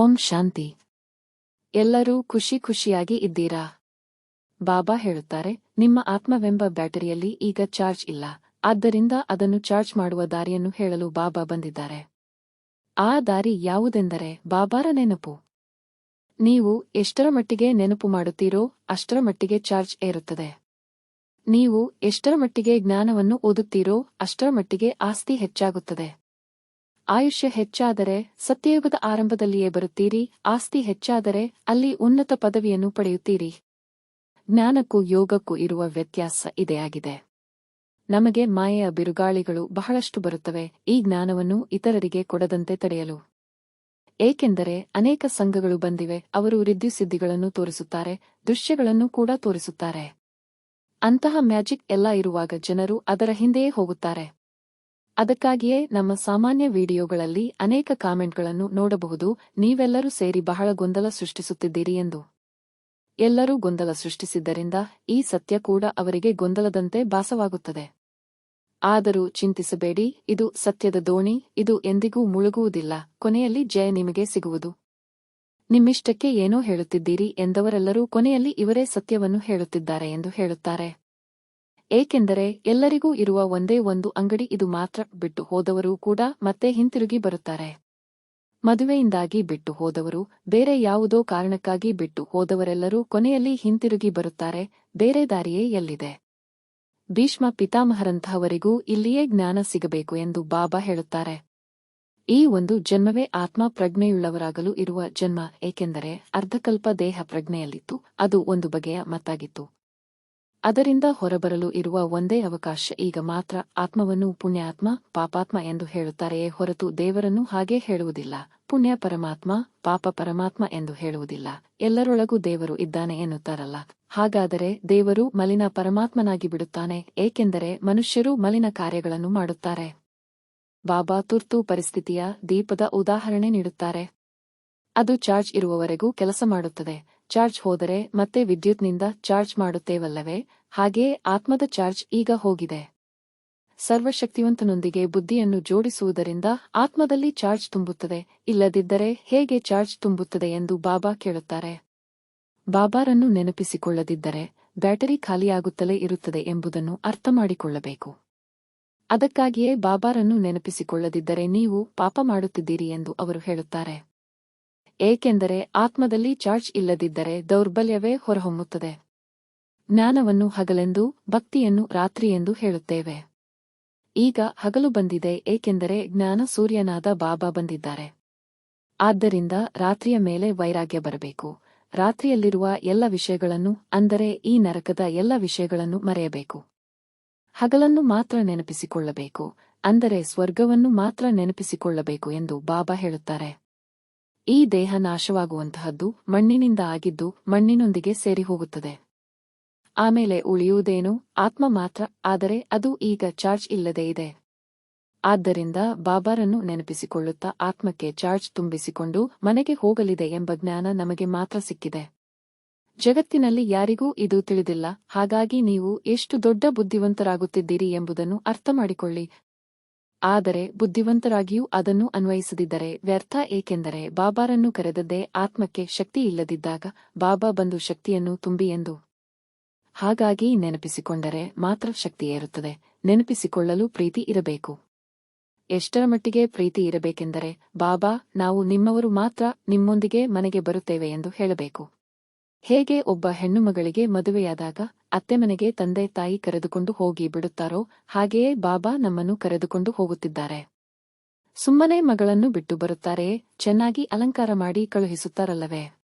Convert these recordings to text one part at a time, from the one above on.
ಓಂ ಶಾಂತಿ. ಎಲ್ಲರೂ ಖುಷಿ ಖುಷಿಯಾಗಿ ಇದ್ದೀರಾ? ಬಾಬಾ ಹೇಳುತ್ತಾರೆ, ನಿಮ್ಮ ಆತ್ಮವೆಂಬ ಬ್ಯಾಟರಿಯಲ್ಲಿ ಈಗ ಚಾರ್ಜ್ ಇಲ್ಲ, ಆದ್ದರಿಂದ ಅದನ್ನು ಚಾರ್ಜ್ ಮಾಡುವ ದಾರಿಯನ್ನು ಹೇಳಲು ಬಾಬಾ ಬಂದಿದ್ದಾರೆ. ಆ ದಾರಿ ಯಾವುದೆಂದರೆ ಬಾಬಾರ ನೆನಪು. ನೀವು ಎಷ್ಟರ ಮಟ್ಟಿಗೆ ನೆನಪು ಮಾಡುತ್ತೀರೋ ಅಷ್ಟರ ಮಟ್ಟಿಗೆ ಚಾರ್ಜ್ ಏರುತ್ತದೆ. ನೀವು ಎಷ್ಟರ ಮಟ್ಟಿಗೆ ಜ್ಞಾನವನ್ನು ಓದುತ್ತೀರೋ ಅಷ್ಟರ ಮಟ್ಟಿಗೆ ಆಸ್ತಿ ಹೆಚ್ಚಾಗುತ್ತದೆ. ಆಯುಷ್ಯ ಹೆಚ್ಚಾದರೆ ಸತ್ಯಯುಗದ ಆರಂಭದಲ್ಲಿಯೇ ಬರುತ್ತೀರಿ, ಆಸ್ತಿ ಹೆಚ್ಚಾದರೆ ಅಲ್ಲಿ ಉನ್ನತ ಪದವಿಯನ್ನು ಪಡೆಯುತ್ತೀರಿ. ಜ್ಞಾನಕ್ಕೂ ಯೋಗಕ್ಕೂ ಇರುವ ವ್ಯತ್ಯಾಸ ಇದೆಯಾಗಿದೆ. ನಮಗೆ ಮಾಯೆಯ ಬಿರುಗಾಳಿಗಳು ಬಹಳಷ್ಟು ಬರುತ್ತವೆ, ಈ ಜ್ಞಾನವನ್ನು ಇತರರಿಗೆ ಕೊಡದಂತೆ ತಡೆಯಲು. ಏಕೆಂದರೆ ಅನೇಕ ಸಂಘಗಳು ಬಂದಿವೆ, ಅವರು ರಿದ್ಯುಸಿದ್ಧಿಗಳನ್ನು ತೋರಿಸುತ್ತಾರೆ, ದೃಶ್ಯಗಳನ್ನು ಕೂಡ ತೋರಿಸುತ್ತಾರೆ. ಅಂತಹ ಮ್ಯಾಜಿಕ್ ಎಲ್ಲ ಇರುವಾಗ ಜನರು ಅದರ ಹಿಂದೆಯೇ ಹೋಗುತ್ತಾರೆ. ಅದಕ್ಕಾಗಿಯೇ ನಮ್ಮ ಸಾಮಾನ್ಯ ವಿಡಿಯೋಗಳಲ್ಲಿ ಅನೇಕ ಕಾಮೆಂಟ್ಗಳನ್ನು ನೋಡಬಹುದು. ನೀವೆಲ್ಲರೂ ಸೇರಿ ಬಹಳ ಗೊಂದಲ ಸೃಷ್ಟಿಸುತ್ತಿದ್ದೀರಿ ಎಂದು ಎಲ್ಲರೂ ಗೊಂದಲ ಸೃಷ್ಟಿಸಿದ್ದರಿಂದ ಈ ಸತ್ಯ ಕೂಡ ಅವರಿಗೆ ಗೊಂದಲದಂತೆ ಭಾಸವಾಗುತ್ತದೆ. ಆದರೂ ಚಿಂತಿಸಬೇಡಿ, ಇದು ಸತ್ಯದ ದೋಣಿ, ಇದು ಎಂದಿಗೂ ಮುಳುಗುವುದಿಲ್ಲ. ಕೊನೆಯಲ್ಲಿ ಜಯ ನಿಮಗೆ ಸಿಗುವುದು. ನಿಮ್ಮಿಷ್ಟಕ್ಕೆ ಏನೋ ಹೇಳುತ್ತಿದ್ದೀರಿ ಎಂದವರೆಲ್ಲರೂ ಕೊನೆಯಲ್ಲಿ ಇವರೇ ಸತ್ಯವನ್ನು ಹೇಳುತ್ತಿದ್ದಾರೆ ಎಂದು ಹೇಳುತ್ತಾರೆ. ಏಕೆಂದರೆ ಎಲ್ಲರಿಗೂ ಇರುವ ಒಂದೇ ಒಂದು ಅಂಗಡಿ, ಇದು ಮಾತ್ರ ಬಿಟ್ಟು ಹೋದವರು ಕೂಡ ಮತ್ತೆ ಹಿಂತಿರುಗಿ ಬರುತ್ತಾರೆ. ಮದುವೆಯಿಂದಾಗಿ ಬಿಟ್ಟು ಹೋದವರು, ಬೇರೆ ಯಾವುದೋ ಕಾರಣಕ್ಕಾಗಿ ಬಿಟ್ಟು ಹೋದವರೆಲ್ಲರೂ ಕೊನೆಯಲ್ಲಿ ಹಿಂತಿರುಗಿ ಬರುತ್ತಾರೆ, ಬೇರೆ ದಾರಿಯೇ ಎಲ್ಲಿದೆ? ಭೀಷ್ಮ ಪಿತಾಮಹರಂತಹವರಿಗೂ ಇಲ್ಲಿಯೇ ಜ್ಞಾನ ಸಿಗಬೇಕು ಎಂದು ಬಾಬಾ ಹೇಳುತ್ತಾರೆ. ಈ ಒಂದು ಜನ್ಮವೇ ಆತ್ಮ ಪ್ರಜ್ಞೆಯುಳ್ಳವರಾಗಲು ಇರುವ ಜನ್ಮ, ಏಕೆಂದರೆ ಅರ್ಧಕಲ್ಪ ದೇಹ ಪ್ರಜ್ಞೆಯಲ್ಲಿತ್ತು, ಅದು ಒಂದು ಬಗೆಯ ಮತ್ತಾಗಿತ್ತು. ಅದರಿಂದ ಹೊರಬರಲು ಇರುವ ಒಂದೇ ಅವಕಾಶ ಈಗ ಮಾತ್ರ ಆತ್ಮವನ್ನು ಪುಣ್ಯಾತ್ಮ, ಪಾಪಾತ್ಮ ಎಂದು ಹೇಳುತ್ತಾರೆಯೇ ಹೊರತು ದೇವರನ್ನು ಹಾಗೆ ಹೇಳುವುದಿಲ್ಲ. ಪುಣ್ಯ ಪರಮಾತ್ಮ, ಪಾಪ ಪರಮಾತ್ಮ ಎಂದು ಹೇಳುವುದಿಲ್ಲ. ಎಲ್ಲರೊಳಗೂ ದೇವರು ಇದ್ದಾನೆ ಎನ್ನುತ್ತಾರಲ್ಲ. ಹಾಗಾದರೆ ದೇವರು ಮಲಿನ ಪರಮಾತ್ಮನಾಗಿ ಬಿಡುತ್ತಾನೆ, ಏಕೆಂದರೆ ಮನುಷ್ಯರು ಮಲಿನ ಕಾರ್ಯಗಳನ್ನು ಮಾಡುತ್ತಾರೆ. ಬಾಬಾ ತುರ್ತು ಪರಿಸ್ಥಿತಿಯ ದೀಪದ ಉದಾಹರಣೆ ನೀಡುತ್ತಾರೆ. ಅದು ಚಾರ್ಜ್ ಇರುವವರೆಗೂ ಕೆಲಸ ಮಾಡುತ್ತದೆ. ಚಾರ್ಜ್ ಹೋದರೆ ಮತ್ತೆ ವಿದ್ಯುತ್ನಿಂದ ಚಾರ್ಜ್ ಮಾಡುತ್ತೇವಲ್ಲವೇ? ಹಾಗೆಯೇ ಆತ್ಮದ ಚಾರ್ಜ್ ಈಗ ಹೋಗಿದೆ. ಸರ್ವಶಕ್ತಿವಂತನೊಂದಿಗೆ ಬುದ್ಧಿಯನ್ನು ಜೋಡಿಸುವುದರಿಂದ ಆತ್ಮದಲ್ಲಿ ಚಾರ್ಜ್ ತುಂಬುತ್ತದೆ. ಇಲ್ಲದಿದ್ದರೆ ಹೇಗೆ ಚಾರ್ಜ್ ತುಂಬುತ್ತದೆ ಎಂದು ಬಾಬಾ ಕೇಳುತ್ತಾರೆ. ಬಾಬಾರನ್ನು ನೆನಪಿಸಿಕೊಳ್ಳದಿದ್ದರೆ ಬ್ಯಾಟರಿ ಖಾಲಿಯಾಗುತ್ತಲೇ ಇರುತ್ತದೆ ಎಂಬುದನ್ನು ಅರ್ಥಮಾಡಿಕೊಳ್ಳಬೇಕು. ಅದಕ್ಕಾಗಿಯೇ ಬಾಬಾರನ್ನು ನೆನಪಿಸಿಕೊಳ್ಳದಿದ್ದರೆ ನೀವು ಪಾಪ ಮಾಡುತ್ತಿದ್ದೀರಿ ಎಂದು ಅವರು ಹೇಳುತ್ತಾರೆ. ಏಕೆಂದರೆ ಆತ್ಮದಲ್ಲಿ ಚಾರ್ಜ್ ಇಲ್ಲದಿದ್ದರೆ ದೌರ್ಬಲ್ಯವೇ ಹೊರಹೊಮ್ಮುತ್ತದೆ. ಜ್ಞಾನವನ್ನು ಹಗಲೆಂದು, ಭಕ್ತಿಯನ್ನು ರಾತ್ರಿ ಎಂದು ಹೇಳುತ್ತೇವೆ. ಈಗ ಹಗಲು ಬಂದಿದೆ, ಏಕೆಂದರೆ ಜ್ಞಾನ ಸೂರ್ಯನಾದ ಬಾಬಾ ಬಂದಿದ್ದಾರೆ. ಆದ್ದರಿಂದ ರಾತ್ರಿಯ ಮೇಲೆ ವೈರಾಗ್ಯ ಬರಬೇಕು. ರಾತ್ರಿಯಲ್ಲಿರುವ ಎಲ್ಲ ವಿಷಯಗಳನ್ನು, ಅಂದರೆ ಈ ನರಕದ ಎಲ್ಲ ವಿಷಯಗಳನ್ನು ಮರೆಯಬೇಕು. ಹಗಲನ್ನು ಮಾತ್ರ ನೆನಪಿಸಿಕೊಳ್ಳಬೇಕು, ಅಂದರೆ ಸ್ವರ್ಗವನ್ನು ಮಾತ್ರ ನೆನಪಿಸಿಕೊಳ್ಳಬೇಕು ಎಂದು ಬಾಬಾ ಹೇಳುತ್ತಾರೆ. ಈ ದೇಹ ನಾಶವಾಗುವಂತಹದ್ದು ಮಣ್ಣಿನಿಂದ ಆಗಿದ್ದು ಮಣ್ಣಿನೊಂದಿಗೆ ಸೇರಿ ಹೋಗುತ್ತದೆ. ಆಮೇಲೆ ಉಳಿಯುವುದೇನು? ಆತ್ಮ ಮಾತ್ರ, ಆದರೆ ಅದು ಈಗ ಚಾರ್ಜ್ ಇಲ್ಲದೇ ಇದೆ. ಆದ್ದರಿಂದ ಬಾಬಾರನ್ನು ನೆನಪಿಸಿಕೊಳ್ಳುತ್ತಾ ಆತ್ಮಕ್ಕೆ ಚಾರ್ಜ್ ತುಂಬಿಸಿಕೊಂಡು ಮನೆಗೆ ಹೋಗಲಿದೆ ಎಂಬ ಜ್ಞಾನ ನಮಗೆ ಮಾತ್ರ ಸಿಕ್ಕಿದೆ. ಜಗತ್ತಿನಲ್ಲಿ ಯಾರಿಗೂ ಇದು ತಿಳಿದಿಲ್ಲ, ಹಾಗಾಗಿ ನೀವು ಎಷ್ಟು ದೊಡ್ಡ ಬುದ್ಧಿವಂತರಾಗುತ್ತಿದ್ದೀರಿ ಎಂಬುದನ್ನು ಅರ್ಥಮಾಡಿಕೊಳ್ಳಿ. ಆದರೆ ಬುದ್ಧಿವಂತರಾಗಿಯೂ ಅದನ್ನು ಅನ್ವಯಿಸದಿದ್ದರೆ ವ್ಯರ್ಥ, ಏಕೆಂದರೆ ಬಾಬಾರನ್ನು ಕರೆದದ್ದೇ ಆತ್ಮಕ್ಕೆ ಶಕ್ತಿ ಇಲ್ಲದಿದ್ದಾಗ ಬಾಬಾ ಬಂದು ಶಕ್ತಿಯನ್ನು ತುಂಬಿ ಎಂದು ಹಾಗಾಗಿ ನೆನಪಿಸಿಕೊಂಡರೆ ಮಾತ್ರ ಶಕ್ತಿ ಏರುತ್ತದೆ. ನೆನಪಿಸಿಕೊಳ್ಳಲು ಪ್ರೀತಿ ಇರಬೇಕು. ಎಷ್ಟರ ಮಟ್ಟಿಗೆ ಪ್ರೀತಿ ಇರಬೇಕೆಂದರೆ ಬಾಬಾ, ನಾವು ನಿಮ್ಮವರು ಮಾತ್ರ ನಿಮ್ಮೊಂದಿಗೆ ಮನೆಗೆ ಬರುತ್ತೇವೆ ಎಂದು ಹೇಳಬೇಕು. ಹೇಗೆ ಒಬ್ಬ ಹೆಣ್ಣುಮಗಳಿಗೆ ಮದುವೆಯಾದಾಗ ಅತ್ತೆ ಮನೆಗೆ ತಂದೆ ತಾಯಿ ಕರೆದುಕೊಂಡು ಹೋಗಿ ಬಿಡುತ್ತಾರೋ, ಹಾಗೆಯೇ ಬಾಬಾ ನಮ್ಮನ್ನು ಕರೆದುಕೊಂಡು ಹೋಗುತ್ತಿದ್ದಾರೆ. ಸುಮ್ಮನೆ ಮಗಳನ್ನು ಬಿಟ್ಟು ಬರುತ್ತಾರೆ, ಚೆನ್ನಾಗಿ ಅಲಂಕಾರ ಮಾಡಿ ಕಳುಹಿಸುತ್ತಾರಲ್ಲವೇ?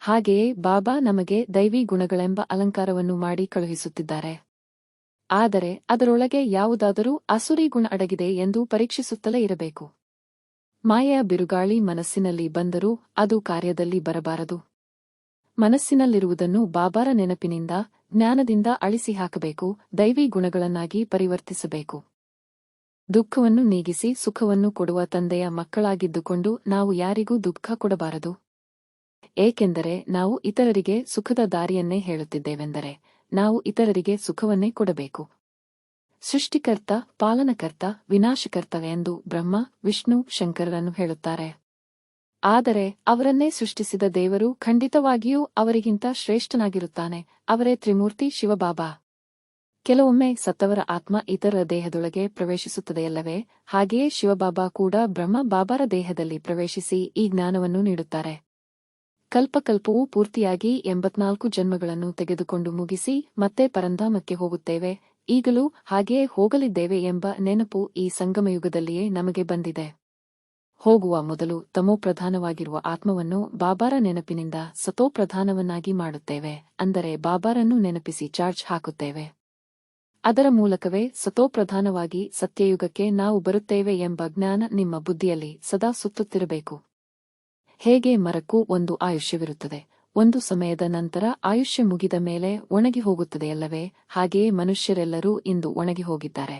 ಹಾಗೆಯೇ ಬಾಬಾ ನಮಗೆ ದೈವಿ ಗುಣಗಳೆಂಬ ಅಲಂಕಾರವನ್ನು ಮಾಡಿ ಕಳುಹಿಸುತ್ತಿದ್ದಾರೆ. ಆದರೆ ಅದರೊಳಗೆ ಯಾವುದಾದರೂ ಅಸುರಿ ಗುಣ ಅಡಗಿದೆ ಎಂದು ಪರೀಕ್ಷಿಸುತ್ತಲೇ ಇರಬೇಕು. ಮಾಯೆಯ ಬಿರುಗಾಳಿ ಮನಸ್ಸಿನಲ್ಲಿ ಬಂದರೂ ಅದು ಕಾರ್ಯದಲ್ಲಿ ಬರಬಾರದು. ಮನಸ್ಸಿನಲ್ಲಿರುವುದನ್ನು ಬಾಬಾರ ನೆನಪಿನಿಂದ, ಜ್ಞಾನದಿಂದ ಅಳಿಸಿ ಹಾಕಬೇಕು, ದೈವಿ ಗುಣಗಳನ್ನಾಗಿ ಪರಿವರ್ತಿಸಬೇಕು. ದುಃಖವನ್ನು ನೀಗಿಸಿ ಸುಖವನ್ನು ಕೊಡುವ ತಂದೆಯ ಮಕ್ಕಳಾಗಿದ್ದುಕೊಂಡು ನಾವು ಯಾರಿಗೂ ದುಃಖ ಕೊಡಬಾರದು. ಏಕೆಂದರೆ ನಾವು ಇತರರಿಗೆ ಸುಖದ ದಾರಿಯನ್ನೇ ಹೇಳುತ್ತಿದ್ದೇವೆಂದರೆ, ನಾವು ಇತರರಿಗೆ ಸುಖವನ್ನೇ ಕೊಡಬೇಕು. ಸೃಷ್ಟಿಕರ್ತ, ಪಾಲನಕರ್ತ ವಿನಾಶಕರ್ತ ಎಂದು ಬ್ರಹ್ಮ, ವಿಷ್ಣು, ಶಂಕರರನ್ನು ಹೇಳುತ್ತಾರೆ. ಆದರೆ ಅವರನ್ನೇ ಸೃಷ್ಟಿಸಿದ ದೇವರು ಖಂಡಿತವಾಗಿಯೂ ಅವರಿಗಿಂತ ಶ್ರೇಷ್ಠನಾಗಿರುತ್ತಾನೆ, ಅವರೇ ತ್ರಿಮೂರ್ತಿ ಶಿವಬಾಬಾ. ಕೆಲವೊಮ್ಮೆ ಸತ್ತವರ ಆತ್ಮ ಇತರ ದೇಹದೊಳಗೆ ಪ್ರವೇಶಿಸುತ್ತದೆಯಲ್ಲವೇ, ಹಾಗೆಯೇ ಶಿವಬಾಬಾ ಕೂಡ ಬ್ರಹ್ಮ ಬಾಬಾರ ದೇಹದಲ್ಲಿ ಪ್ರವೇಶಿಸಿ ಈ ಜ್ಞಾನವನ್ನು ನೀಡುತ್ತಾರೆ. ಕಲ್ಪಕಲ್ಪವೂ ಪೂರ್ತಿಯಾಗಿ ಎಂಬತ್ನಾಲ್ಕು ಜನ್ಮಗಳನ್ನು ತೆಗೆದುಕೊಂಡು ಮುಗಿಸಿ ಮತ್ತೆ ಪರಂಧಾಮಕ್ಕೆ ಹೋಗುತ್ತೇವೆ, ಈಗಲೂ ಹಾಗೆಯೇ ಹೋಗಲಿದ್ದೇವೆ ಎಂಬ ನೆನಪು ಈ ಸಂಗಮಯುಗದಲ್ಲಿಯೇ ನಮಗೆ ಬಂದಿದೆ. ಹೋಗುವ ಮೊದಲು ತಮೋಪ್ರಧಾನವಾಗಿರುವ ಆತ್ಮವನ್ನು ಬಾಬಾರ ನೆನಪಿನಿಂದ ಸತೋಪ್ರಧಾನವನ್ನಾಗಿ ಮಾಡುತ್ತೇವೆ, ಅಂದರೆ ಬಾಬಾರನ್ನು ನೆನಪಿಸಿ ಚಾರ್ಜ್ ಹಾಕುತ್ತೇವೆ. ಅದರ ಮೂಲಕವೇ ಸತೋಪ್ರಧಾನವಾಗಿ ಸತ್ಯಯುಗಕ್ಕೆ ನಾವು ಬರುತ್ತೇವೆ ಎಂಬ ಜ್ಞಾನ ನಿಮ್ಮ ಬುದ್ಧಿಯಲ್ಲಿ ಸದಾ ಸುತ್ತುತ್ತಿರಬೇಕು. ಹೇಗೆ ಮರಕ್ಕೂ ಒಂದು ಆಯುಷ್ಯವಿರುತ್ತದೆ, ಒಂದು ಸಮಯದ ನಂತರ ಆಯುಷ್ಯ ಮುಗಿದ ಮೇಲೆ ಒಣಗಿ ಹೋಗುತ್ತದೆಯಲ್ಲವೇ ಹಾಗೆಯೇ ಮನುಷ್ಯರೆಲ್ಲರೂ ಇಂದು ಒಣಗಿ ಹೋಗಿದ್ದಾರೆ.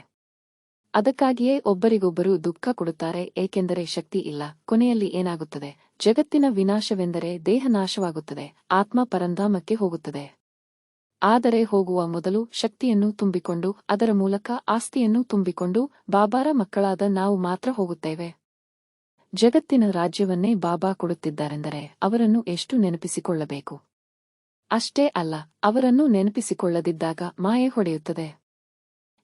ಅದಕ್ಕಾಗಿಯೇ ಒಬ್ಬರಿಗೊಬ್ಬರು ದುಃಖ ಕೊಡುತ್ತಾರೆ, ಏಕೆಂದರೆ ಶಕ್ತಿ ಇಲ್ಲ. ಕೊನೆಯಲ್ಲಿ ಏನಾಗುತ್ತದೆ? ಜಗತ್ತಿನ ವಿನಾಶವೆಂದರೆ ದೇಹ ನಾಶವಾಗುತ್ತದೆ, ಆತ್ಮ ಪರಂಧಾಮಕ್ಕೆ ಹೋಗುತ್ತದೆ. ಆದರೆ ಹೋಗುವ ಮೊದಲು ಶಕ್ತಿಯನ್ನು ತುಂಬಿಕೊಂಡು, ಅದರ ಮೂಲಕ ಆಸ್ತಿಯನ್ನು ತುಂಬಿಕೊಂಡು, ಬಾಬಾರ ಮಕ್ಕಳಾದ ನಾವು ಮಾತ್ರ ಹೋಗುತ್ತೇವೆ. ಜಗತ್ತಿನ ರಾಜ್ಯವನ್ನೇ ಬಾಬಾ ಕೊಡುತ್ತಿದ್ದಾರೆಂದರೆ ಅವರನ್ನು ಎಷ್ಟು ನೆನಪಿಸಿಕೊಳ್ಳಬೇಕು? ಅಷ್ಟೇ ಅಲ್ಲ, ಅವರನ್ನು ನೆನಪಿಸಿಕೊಳ್ಳದಿದ್ದಾಗ ಮಾಯೆ ಹೊಡೆಯುತ್ತದೆ.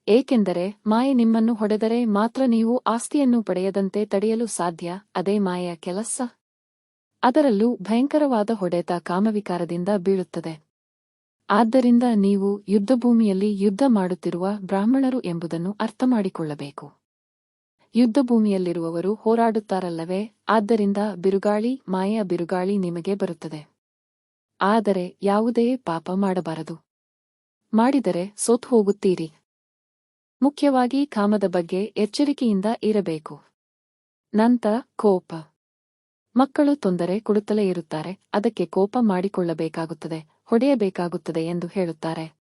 ಏಕೆಂದರೆ ಮಾಯೆ ನಿಮ್ಮನ್ನು ಹೊಡೆದರೆ ಮಾತ್ರ ನೀವು ಆಸ್ತಿಯನ್ನು ಪಡೆಯದಂತೆ ತಡೆಯಲು ಸಾಧ್ಯ, ಅದೇ ಮಾಯೆಯ ಕೆಲಸ. ಅದರಲ್ಲೂ ಭಯಂಕರವಾದ ಹೊಡೆತ ಕಾಮವಿಕಾರದಿಂದ ಬೀಳುತ್ತದೆ. ಆದ್ದರಿಂದ ನೀವು ಯುದ್ಧಭೂಮಿಯಲ್ಲಿ ಯುದ್ಧ ಮಾಡುತ್ತಿರುವ ಬ್ರಾಹ್ಮಣರು ಎಂಬುದನ್ನು ಅರ್ಥಮಾಡಿಕೊಳ್ಳಬೇಕು. ಯುದ್ಧಭೂಮಿಯಲ್ಲಿರುವವರು ಹೋರಾಡುತ್ತಾರಲ್ಲವೇ, ಆದ್ದರಿಂದ ಬಿರುಗಾಳಿ, ಮಾಯೆಯ ಬಿರುಗಾಳಿ ನಿಮಗೆ ಬರುತ್ತದೆ. ಆದರೆ ಯಾವುದೇ ಪಾಪ ಮಾಡಬಾರದು. ಮಾಡಿದರೆ ಸೋತು ಹೋಗುತ್ತೀರಿ ಮುಖ್ಯವಾಗಿ ಕಾಮದ ಬಗ್ಗೆ ಎಚ್ಚರಿಕೆಯಿಂದ ಇರಬೇಕು. ನಂತ ಕೋಪ. ಮಕ್ಕಳು ತೊಂದರೆ ಕೊಡುತ್ತಲೇ ಇರುತ್ತಾರೆ, ಅದಕ್ಕೆ ಕೋಪ ಮಾಡಿಕೊಳ್ಳಬೇಕಾಗುತ್ತದೆ, ಹೊಡೆಯಬೇಕಾಗುತ್ತದೆ ಎಂದು ಹೇಳುತ್ತಾರೆ.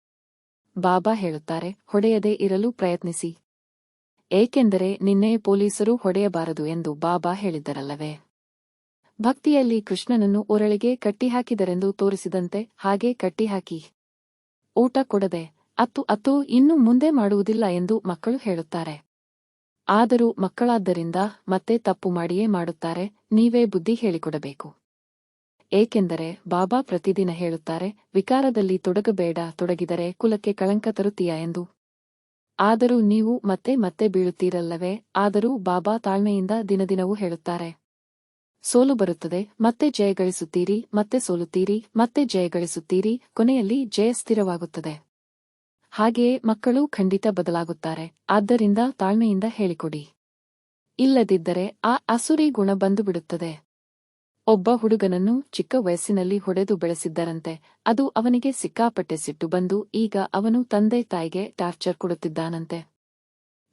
ಬಾಬಾ ಹೇಳುತ್ತಾರೆ, ಹೊಡೆಯದೇ ಇರಲು ಪ್ರಯತ್ನಿಸಿ. ಏಕೆಂದರೆ ನಿನ್ನೆ ಪೊಲೀಸರು ಹೊಡೆಯಬಾರದು ಎಂದು ಬಾಬಾ ಹೇಳಿದ್ದರಲ್ಲವೇ? ಭಕ್ತಿಯಲ್ಲಿ ಕೃಷ್ಣನನ್ನು ಒರಳಿಗೆ ಕಟ್ಟಿಹಾಕಿದರೆಂದು ತೋರಿಸಿದಂತೆ ಹಾಗೆ ಕಟ್ಟಿಹಾಕಿ. ಊಟ ಕೊಡದೆ ಅತ್ತು ಅತ್ತು ಇನ್ನು ಮುಂದೆ ಮಾಡುವುದಿಲ್ಲ ಎಂದು ಮಕ್ಕಳು ಹೇಳುತ್ತಾರೆ. ಆದರೂ ಮಕ್ಕಳಾದ್ದರಿಂದ ಮತ್ತೆ ತಪ್ಪು ಮಾಡಿಯೇ ಮಾಡುತ್ತಾರೆ, ನೀವೇ ಬುದ್ಧಿ ಹೇಳಿಕೊಡಬೇಕು. ಏಕೆಂದರೆ ಬಾಬಾ ಪ್ರತಿದಿನ ಹೇಳುತ್ತಾರೆ, ವಿಕಾರದಲ್ಲಿ ತೊಡಗಬೇಡ, ತೊಡಗಿದರೆ ಕುಲಕ್ಕೆ ಕಳಂಕ ತರುತ್ತೀಯಾ ಎಂದು. ಆದರೂ ನೀವು ಮತ್ತೆ ಮತ್ತೆ ಬೀಳುತ್ತೀರಲ್ಲವೇ, ಆದರೂ ಬಾಬಾ ತಾಳ್ಮೆಯಿಂದ ದಿನದಿನವೂ ಹೇಳುತ್ತಾರೆ. ಸೋಲು ಬರುತ್ತದೆ, ಮತ್ತೆ ಜಯಗಳಿಸುತ್ತೀರಿ ಮತ್ತೆ ಸೋಲುತ್ತೀರಿ, ಮತ್ತೆ ಜಯಗಳಿಸುತ್ತೀರಿ ಕೊನೆಯಲ್ಲಿ ಜಯ ಸ್ಥಿರವಾಗುತ್ತದೆ. ಹಾಗೆಯೇ ಮಕ್ಕಳು ಖಂಡಿತ ಬದಲಾಗುತ್ತಾರೆ. ಆದ್ದರಿಂದ ತಾಳ್ಮೆಯಿಂದ ಹೇಳಿಕೊಡಿ. ಇಲ್ಲದಿದ್ದರೆ ಆ ಅಸುರಿ ಗುಣ ಬಂದು ಬಿಡುತ್ತದೆ ಒಬ್ಬ ಹುಡುಗನನ್ನು ಚಿಕ್ಕ ವಯಸ್ಸಿನಲ್ಲಿ ಹೊಡೆದು ಬೆಳೆಸಿದ್ದರಂತೆ. ಅದು ಅವನಿಗೆ ಸಿಕ್ಕಾಪಟ್ಟೆ ಸಿಟ್ಟು ಬಂದು ಈಗ ಅವನು ತಂದೆ ತಾಯಿಗೆ ಟಾರ್ಚರ್ ಕೊಡುತ್ತಿದ್ದಾನಂತೆ.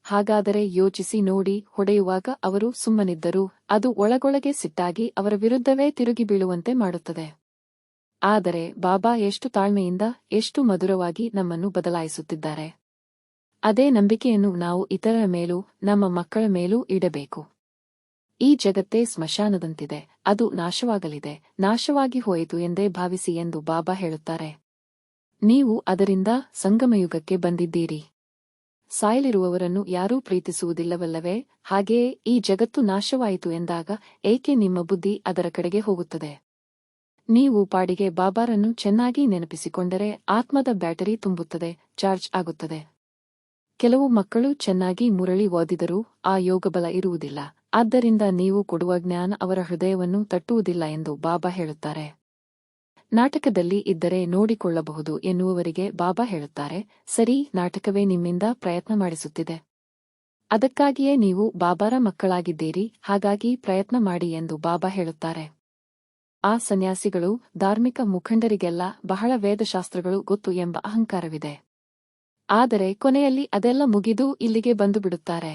ಹಾಗಾದರೆ ಯೋಚಿಸಿ ನೋಡಿ, ಹೊಡೆಯುವಾಗ ಅವರು ಸುಮ್ಮನಿದ್ದರೂ ಅದು ಒಳಗೊಳಗೆ ಸಿಟ್ಟಾಗಿ ಅವರ ವಿರುದ್ಧವೇ ತಿರುಗಿ ಬೀಳುವಂತೆ ಮಾಡುತ್ತದೆ. ಆದರೆ ಬಾಬಾ ಎಷ್ಟು ತಾಳ್ಮೆಯಿಂದ, ಎಷ್ಟು ಮಧುರವಾಗಿ ನಮ್ಮನ್ನು ಬದಲಾಯಿಸುತ್ತಿದ್ದಾರೆ. ಅದೇ ನಂಬಿಕೆಯನ್ನು ನಾವು ಇತರರ ಮೇಲೂ, ನಮ್ಮ ಮಕ್ಕಳ ಮೇಲೂ ಇಡಬೇಕು. ಈ ಜಗತ್ತೇ ಸ್ಮಶಾನದಂತಿದೆ, ಅದು ನಾಶವಾಗಲಿದೆ, ನಾಶವಾಗಿ ಹೋಯಿತು ಎಂದೇ ಭಾವಿಸಿ ಎಂದು ಬಾಬಾ ಹೇಳುತ್ತಾರೆ. ನೀವು ಅದರಿಂದ ಸಂಗಮಯುಗಕ್ಕೆ ಬಂದಿದ್ದೀರಿ. ಸಾಯಲಿರುವವರನ್ನು ಯಾರೂ ಪ್ರೀತಿಸುವುದಿಲ್ಲವಲ್ಲವೇ? ಹಾಗೆಯೇ ಈ ಜಗತ್ತು ನಾಶವಾಯಿತು ಎಂದಾಗ ಏಕೆ ನಿಮ್ಮ ಬುದ್ಧಿ ಅದರ ಕಡೆಗೆ ಹೋಗುತ್ತದೆ? ನೀವು ಪಾಡಿಗೆ ಬಾಬಾರನ್ನು ಚೆನ್ನಾಗಿ ನೆನಪಿಸಿಕೊಂಡರೆ ಆತ್ಮದ ಬ್ಯಾಟರಿ ತುಂಬುತ್ತದೆ, ಚಾರ್ಜ್ ಆಗುತ್ತದೆ. ಕೆಲವು ಮಕ್ಕಳು ಚೆನ್ನಾಗಿ ಮುರಳಿ ಓದಿದರೂ ಆ ಯೋಗಬಲ ಇರುವುದಿಲ್ಲ. ಆದ್ದರಿಂದ ನೀವು ಕೊಡುವ ಜ್ಞಾನ ಅವರ ಹೃದಯವನ್ನು ತಟ್ಟುವುದಿಲ್ಲ ಎಂದು ಬಾಬಾ ಹೇಳುತ್ತಾರೆ. ನಾಟಕದಲ್ಲಿ ಇದ್ದರೆ ನೋಡಿಕೊಳ್ಳಬಹುದು ಎನ್ನುವವರಿಗೆ ಬಾಬಾ ಹೇಳುತ್ತಾರೆ, ಸರಿ, ನಾಟಕವೇ ನಿಮ್ಮಿಂದ ಪ್ರಯತ್ನ ಮಾಡಿಸುತ್ತಿದೆ. ಅದಕ್ಕಾಗಿಯೇ ನೀವು ಬಾಬಾರ ಮಕ್ಕಳಾಗಿದ್ದೀರಿ, ಹಾಗಾಗಿ ಪ್ರಯತ್ನ ಮಾಡಿ ಎಂದು ಬಾಬಾ ಹೇಳುತ್ತಾರೆ. ಆ ಸನ್ಯಾಸಿಗಳು ಧಾರ್ಮಿಕ ಮುಖಂಡರಿಗೆಲ್ಲ ಬಹಳ ವೇದಶಾಸ್ತ್ರಗಳು ಗೊತ್ತು ಎಂಬ ಅಹಂಕಾರವಿದೆ. ಆದರೆ ಕೊನೆಯಲ್ಲಿ ಅದೆಲ್ಲ ಮುಗಿದು ಇಲ್ಲಿಗೆ ಬಂದು ಬಿಡುತ್ತಾರೆ.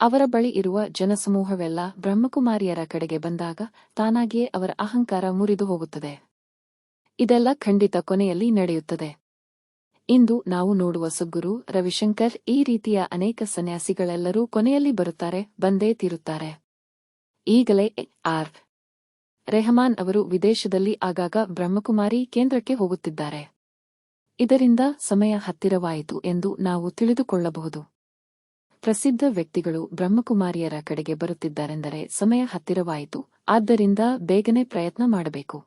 ಅವರ ಬಳಿ ಇರುವ ಜನಸಮೂಹವೆಲ್ಲ ಬ್ರಹ್ಮಕುಮಾರಿಯರ ಕಡೆಗೆ ಬಂದಾಗ ತಾನಾಗಿಯೇ ಅವರ ಅಹಂಕಾರ ಮುರಿದು ಹೋಗುತ್ತದೆ. ಇದೆಲ್ಲ ಖಂಡಿತ ಕೊನೆಯಲ್ಲಿ ನಡೆಯುತ್ತದೆ. ಇಂದು ನಾವು ನೋಡುವ ಸದ್ಗುರು ರವಿಶಂಕರ್ ಈ ರೀತಿಯ ಅನೇಕ ಸನ್ಯಾಸಿಗಳೆಲ್ಲರೂ ಕೊನೆಯಲ್ಲಿ ಬರುತ್ತಾರೆ, ಬಂದೇ ತೀರುತ್ತಾರೆ. ಈಗಲೇ ಆರ್ ರೆಹಮಾನ್ ಅವರು ವಿದೇಶದಲ್ಲಿ ಆಗಾಗ ಬ್ರಹ್ಮಕುಮಾರಿ ಕೇಂದ್ರಕ್ಕೆ ಹೋಗುತ್ತಿದ್ದಾರೆ. ಇದರಿಂದ ಸಮಯ ಹತ್ತಿರವಾಯಿತು ಎಂದು ನಾವು ತಿಳಿದುಕೊಳ್ಳಬಹುದು. ಪ್ರಸಿದ್ಧ ವ್ಯಕ್ತಿಗಳು ಬ್ರಹ್ಮಕುಮಾರಿಯರ ಕಡೆಗೆ ಬರುತ್ತಿದ್ದಾರೆಂದರೆ ಸಮಯ ಹತ್ತಿರವಾಯಿತು, ಆದ್ದರಿಂದ ಬೇಗನೆ ಪ್ರಯತ್ನ ಮಾಡಬೇಕು.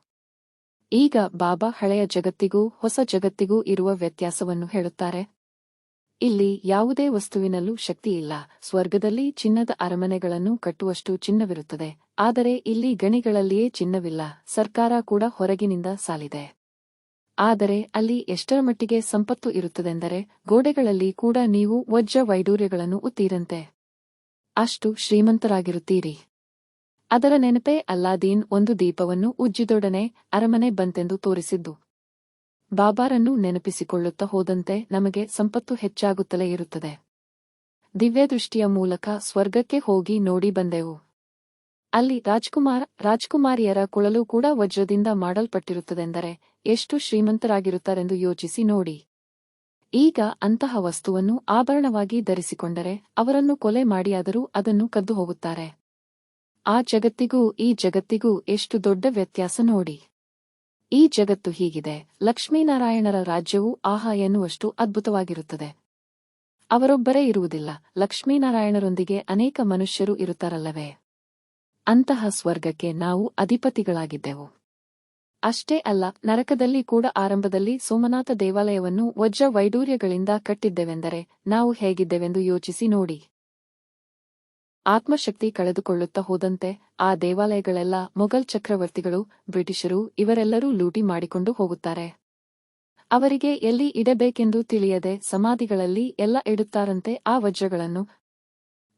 ಈಗ ಬಾಬಾ ಹಳೆಯ ಜಗತ್ತಿಗೂ, ಹೊಸ ಜಗತ್ತಿಗೂ ಇರುವ ವ್ಯತ್ಯಾಸವನ್ನು ಹೇಳುತ್ತಾರೆ. ಇಲ್ಲಿ ಯಾವುದೇ ವಸ್ತುವಿನಲ್ಲೂ ಶಕ್ತಿಯಿಲ್ಲ ಸ್ವರ್ಗದಲ್ಲಿ ಚಿನ್ನದ ಅರಮನೆಗಳನ್ನು ಕಟ್ಟುವಷ್ಟು ಚಿನ್ನವಿರುತ್ತದೆ. ಆದರೆ ಇಲ್ಲಿ ಗಣಿಗಳಲ್ಲಿಯೇ ಚಿನ್ನವಿಲ್ಲ. ಸರ್ಕಾರ ಕೂಡ ಹೊರಗಿನಿಂದ ಸಾಲಿದೆ. ಆದರೆ ಅಲ್ಲಿ ಎಷ್ಟರ ಮಟ್ಟಿಗೆ ಸಂಪತ್ತು ಇರುತ್ತದೆಂದರೆ ಗೋಡೆಗಳಲ್ಲಿ ಕೂಡ ನೀವು ವಜ್ರ ವೈಡೂರ್ಯಗಳನ್ನು ಉತ್ತೀರಂತೆ. ಅಷ್ಟು ಶ್ರೀಮಂತರಾಗಿರುತ್ತೀರಿ. ಅದರ ನೆನಪೇ ಅಲ್ಲಾದೀನ್ ಒಂದು ದೀಪವನ್ನು ಉಜ್ಜಿದೊಡನೆ ಅರಮನೆ ಬಂತೆಂದು ತೋರಿಸಿದ್ದು. ಬಾಬಾರನ್ನು ನೆನಪಿಸಿಕೊಳ್ಳುತ್ತಾ ಹೋದಂತೆ ನಮಗೆ ಸಂಪತ್ತು ಹೆಚ್ಚಾಗುತ್ತಲೇ ಇರುತ್ತದೆ. ದಿವ್ಯದೃಷ್ಟಿಯ ಮೂಲಕ ಸ್ವರ್ಗಕ್ಕೆ ಹೋಗಿ ನೋಡಿ ಬಂದೆವು. ಅಲ್ಲಿ ರಾಜ್ಕುಮಾರ್, ರಾಜ್ಕುಮಾರಿಯರ ಕೊಳಲು ಕೂಡ ವಜ್ರದಿಂದ ಮಾಡಲ್ಪಟ್ಟಿರುತ್ತದೆಂದರೆ ಎಷ್ಟು ಶ್ರೀಮಂತರಾಗಿರುತ್ತಾರೆಂದು ಯೋಚಿಸಿ ನೋಡಿ. ಈಗ ಅಂತಹ ವಸ್ತುವನ್ನು ಆಭರಣವಾಗಿ ಧರಿಸಿಕೊಂಡರೆ ಅವರನ್ನು ಕೊಲೆ ಮಾಡಿಯಾದರೂ ಅದನ್ನು ಕದ್ದು ಹೋಗುತ್ತಾರೆ ಆ ಜಗತ್ತಿಗೂ, ಈ ಜಗತ್ತಿಗೂ ಎಷ್ಟು ದೊಡ್ಡ ವ್ಯತ್ಯಾಸ ನೋಡಿ. ಈ ಜಗತ್ತು ಹೀಗಿದೆ. ಲಕ್ಷ್ಮೀನಾರಾಯಣರ ರಾಜ್ಯವು ಆಹಾ ಎನ್ನುವಷ್ಟು ಅದ್ಭುತವಾಗಿರುತ್ತದೆ. ಅವರೊಬ್ಬರೇ ಇರುವುದಿಲ್ಲ. ಲಕ್ಷ್ಮೀನಾರಾಯಣರೊಂದಿಗೆ ಅನೇಕ ಮನುಷ್ಯರು ಇರುತ್ತಾರಲ್ಲವೇ? ಅಂತಹ ಸ್ವರ್ಗಕ್ಕೆ ನಾವು ಅಧಿಪತಿಗಳಾಗಿದ್ದೆವು. ಅಷ್ಟೇ ಅಲ್ಲ, ನರಕದಲ್ಲಿ ಕೂಡ ಆರಂಭದಲ್ಲಿ ಸೋಮನಾಥ ದೇವಾಲಯವನ್ನು ವಜ್ರ ವೈಡೂರ್ಯಗಳಿಂದ ಕಟ್ಟಿದ್ದೆವೆಂದರೆ ನಾವು ಹೇಗಿದ್ದೆವೆಂದು ಯೋಚಿಸಿ ನೋಡಿ. ಆತ್ಮಶಕ್ತಿ ಕಳೆದುಕೊಳ್ಳುತ್ತಾ ಹೋದಂತೆ ಆ ದೇವಾಲಯಗಳೆಲ್ಲ ಮೊಘಲ್ ಚಕ್ರವರ್ತಿಗಳು, ಬ್ರಿಟಿಷರು ಇವರೆಲ್ಲರೂ ಲೂಟಿ ಮಾಡಿಕೊಂಡು ಹೋಗುತ್ತಾರೆ. ಅವರಿಗೆ ಎಲ್ಲಿ ಇಡಬೇಕೆಂದು ತಿಳಿಯದೆ ಸಮಾಧಿಗಳಲ್ಲಿ ಎಲ್ಲ ಇಡುತ್ತಾರಂತೆ ಆ ವಜ್ರಗಳನ್ನು.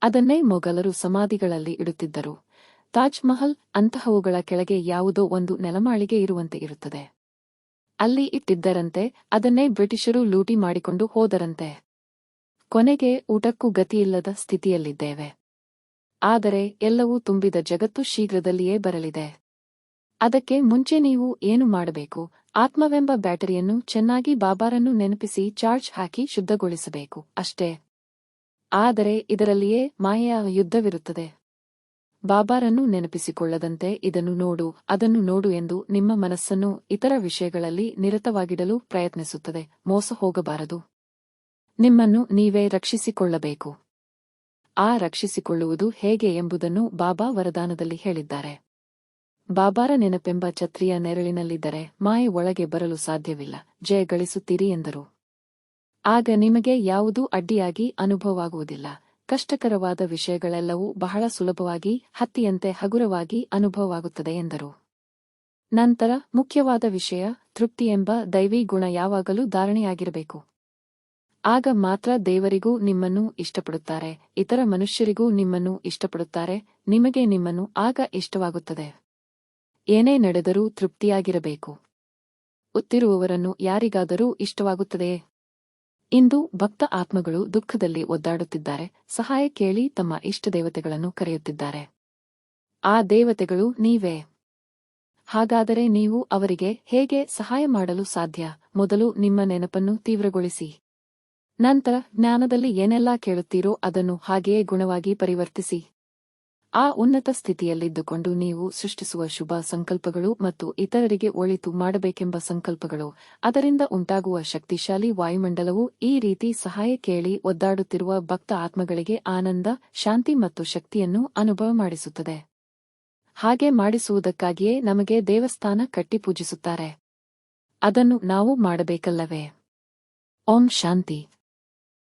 ಅದನ್ನೇ ಮೊಘಲರು ಸಮಾಧಿಗಳಲ್ಲಿ ಇಡುತ್ತಿದ್ದರು. ತಾಜ್ ಮಹಲ್ ಅಂತಹವುಗಳ ಕೆಳಗೆ ಯಾವುದೋ ಒಂದು ನೆಲಮಾಳಿಗೆ ಇರುವಂತೆ ಇರುತ್ತದೆ. ಅಲ್ಲಿ ಇಟ್ಟಿದ್ದರಂತೆ, ಅದನ್ನೇ ಬ್ರಿಟಿಷರು ಲೂಟಿ ಮಾಡಿಕೊಂಡು ಹೋದರಂತೆ. ಕೊನೆಗೆ ಊಟಕ್ಕೂ ಗತಿಯಿಲ್ಲದ ಸ್ಥಿತಿಯಲ್ಲಿದ್ದೇವೆ. ಆದರೆ ಎಲ್ಲವೂ ತುಂಬಿದ ಜಗತ್ತು ಶೀಘ್ರದಲ್ಲಿಯೇ ಬರಲಿದೆ. ಅದಕ್ಕೆ ಮುಂಚೆ ನೀವು ಏನು ಮಾಡಬೇಕು? ಆತ್ಮವೆಂಬ ಬ್ಯಾಟರಿಯನ್ನು ಚೆನ್ನಾಗಿ ಬಾಬಾರನ್ನು ನೆನಪಿಸಿ ಚಾರ್ಜ್ ಹಾಕಿ ಶುದ್ಧಗೊಳಿಸಬೇಕು, ಅಷ್ಟೇ. ಆದರೆ ಇದರಲ್ಲಿಯೇ ಮಾಯೆಯ ಯುದ್ಧವಿರುತ್ತದೆ. ಬಾಬಾರನ್ನು ನೆನಪಿಸಿಕೊಳ್ಳದಂತೆ ಇದನ್ನು ನೋಡು, ಅದನ್ನು ನೋಡು ಎಂದು ನಿಮ್ಮ ಮನಸ್ಸನ್ನು ಇತರ ವಿಷಯಗಳಲ್ಲಿ ನಿರತವಾಗಿಡಲು ಪ್ರಯತ್ನಿಸುತ್ತದೆ, ಮೋಸ ಹೋಗಬಾರದು. ನಿಮ್ಮನ್ನು ನೀವೇ ರಕ್ಷಿಸಿಕೊಳ್ಳಬೇಕು. ಆ ರಕ್ಷಿಸಿಕೊಳ್ಳುವುದು ಹೇಗೆ ಎಂಬುದನ್ನು ಬಾಬಾ ವರದಾನದಲ್ಲಿ ಹೇಳಿದ್ದಾರೆ. ಬಾಬಾರ ನೆನಪೆಂಬ ಛತ್ರಿಯ ನೆರಳಿನಲ್ಲಿದ್ದರೆ ಮಾಯೆ ಒಳಗೆ ಬರಲು ಸಾಧ್ಯವಿಲ್ಲ, ಜಯ ಗಳಿಸುತ್ತೀರಿ ಎಂದರು. ಆಗ ನಿಮಗೆ ಯಾವುದೂ ಅಡ್ಡಿಯಾಗಿ ಅನುಭವವಾಗುವುದಿಲ್ಲ, ಕಷ್ಟಕರವಾದ ವಿಷಯಗಳೆಲ್ಲವೂ ಬಹಳ ಸುಲಭವಾಗಿ, ಹತ್ತಿಯಂತೆ ಹಗುರವಾಗಿ ಅನುಭವವಾಗುತ್ತದೆ ಎಂದರು. ನಂತರ ಮುಖ್ಯವಾದ ವಿಷಯ ತೃಪ್ತಿ ಎಂಬ ದೈವಿ ಗುಣ ಯಾವಾಗಲೂ ಧಾರಣೆಯಾಗಿರಬೇಕು. ಆಗ ಮಾತ್ರ ದೇವರಿಗೂ ನಿಮ್ಮನ್ನು ಇಷ್ಟಪಡುತ್ತಾರೆ, ಇತರ ಮನುಷ್ಯರಿಗೂ ನಿಮ್ಮನ್ನು ಇಷ್ಟಪಡುತ್ತಾರೆ, ನಿಮಗೆ ನಿಮ್ಮನ್ನು ಆಗ ಇಷ್ಟವಾಗುತ್ತದೆ. ಏನೇ ನಡೆದರೂ ತೃಪ್ತಿಯಾಗಿರಬೇಕು. ಉತ್ತಿರುವವರನ್ನು ಯಾರಿಗಾದರೂ ಇಷ್ಟವಾಗುತ್ತದೆಯೇ? ಇಂದು ಭಕ್ತ ಆತ್ಮಗಳು ದುಃಖದಲ್ಲಿ ಒದ್ದಾಡುತ್ತಿದ್ದಾರೆ, ಸಹಾಯ ಕೇಳಿ ತಮ್ಮ ಇಷ್ಟ ದೇವತೆಗಳನ್ನು ಕರೆಯುತ್ತಿದ್ದಾರೆ. ಆ ದೇವತೆಗಳು ನೀವೇ. ಹಾಗಾದರೆ ನೀವು ಅವರಿಗೆ ಹೇಗೆ ಸಹಾಯ ಮಾಡಲು ಸಾಧ್ಯ? ಮೊದಲು ನಿಮ್ಮ ನೆನಪನ್ನು ತೀವ್ರಗೊಳಿಸಿ. ನಂತರ ಜ್ಞಾನದಲ್ಲಿ ಏನೆಲ್ಲ ಕೇಳುತ್ತೀರೋ ಅದನ್ನು ಹಾಗೆಯೇ ಗುಣವಾಗಿ ಪರಿವರ್ತಿಸಿ. ಆ ಉನ್ನತ ಸ್ಥಿತಿಯಲ್ಲಿದ್ದುಕೊಂಡು ನೀವು ಸೃಷ್ಟಿಸುವ ಶುಭ ಸಂಕಲ್ಪಗಳು ಮತ್ತು ಇತರರಿಗೆ ಒಳಿತು ಮಾಡಬೇಕೆಂಬ ಸಂಕಲ್ಪಗಳು. ಅದರಿಂದ ಉಂಟಾಗುವ ಶಕ್ತಿಶಾಲಿ ವಾಯುಮಂಡಲವು ಈ ರೀತಿ ಸಹಾಯ ಕೇಳಿ ಒದ್ದಾಡುತ್ತಿರುವ ಭಕ್ತ ಆತ್ಮಗಳಿಗೆ ಆನಂದ, ಶಾಂತಿ ಮತ್ತು ಶಕ್ತಿಯನ್ನು ಅನುಭವ ಮಾಡಿಸುತ್ತದೆ. ಹಾಗೆ ಮಾಡಿಸುವುದಕ್ಕಾಗಿಯೇ ನಮಗೆ ದೇವಸ್ಥಾನ ಕಟ್ಟಿ ಪೂಜಿಸುತ್ತಾರೆ. ಅದನ್ನು ನಾವು ಮಾಡಬೇಕಲ್ಲವೇ? ಓಂ ಶಾಂತಿ.